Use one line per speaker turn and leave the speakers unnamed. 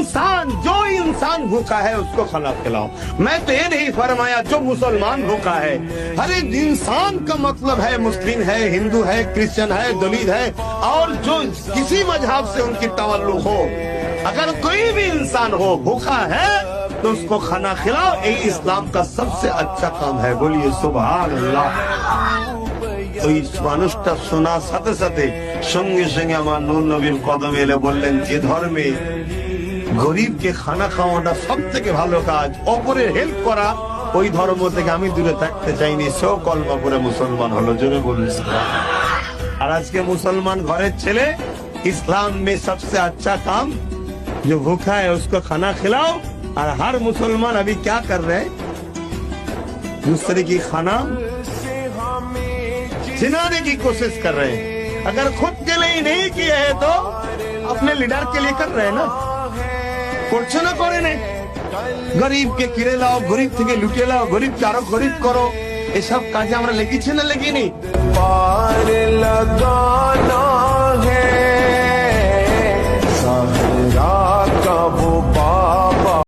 इंसान जो इंसान भूखा है उसको खाना खिलाओ मैं तो ये नहीं फरमाया जो मुसलमान भूखा है हर एक इंसान का मतलब है मुस्लिम है हिंदू है क्रिश्चियन है दलित है और जो किसी मजहब से उनकी तवल्लुक हो अगर कोई भी इंसान हो भूखा है तो उसको खाना खिलाओ ये इस्लाम का सबसे अच्छा काम है बोलिए सुबह अल्लाह ওই মানুষটা শোনার সাথে সাথে সঙ্গে সঙ্গে আমার নূর নবীর কদম এলে বললেন যে ধর্মে গরিবকে খানা খাওয়াটা সব থেকে ভালো কাজ অপরের হেল্প করা ওই ধর্ম থেকে আমি দূরে থাকতে চাইনি সেও কল্পা করে মুসলমান হলো জোরে বললেন আর আজকে মুসলমান ঘরের ছেলে इस्लाम में सबसे अच्छा काम जो भूखा है उसको खाना खिलाओ और हर मुसलमान अभी क्या कर रहे हैं दूसरे की खाना छिनाने की कोशिश कर रहे हैं अगर खुद के लिए ही नहीं किए हैं तो अपने लीडर के लिए कर रहे हैं ना করছে না করে নে গরিবকে কিনে লাও, গরিব থেকে লুটে লাও, গরিবকে আরও গরিব করো। এসব কাজে আমরা লেগেছি না লেগিনি?
পার লাগানা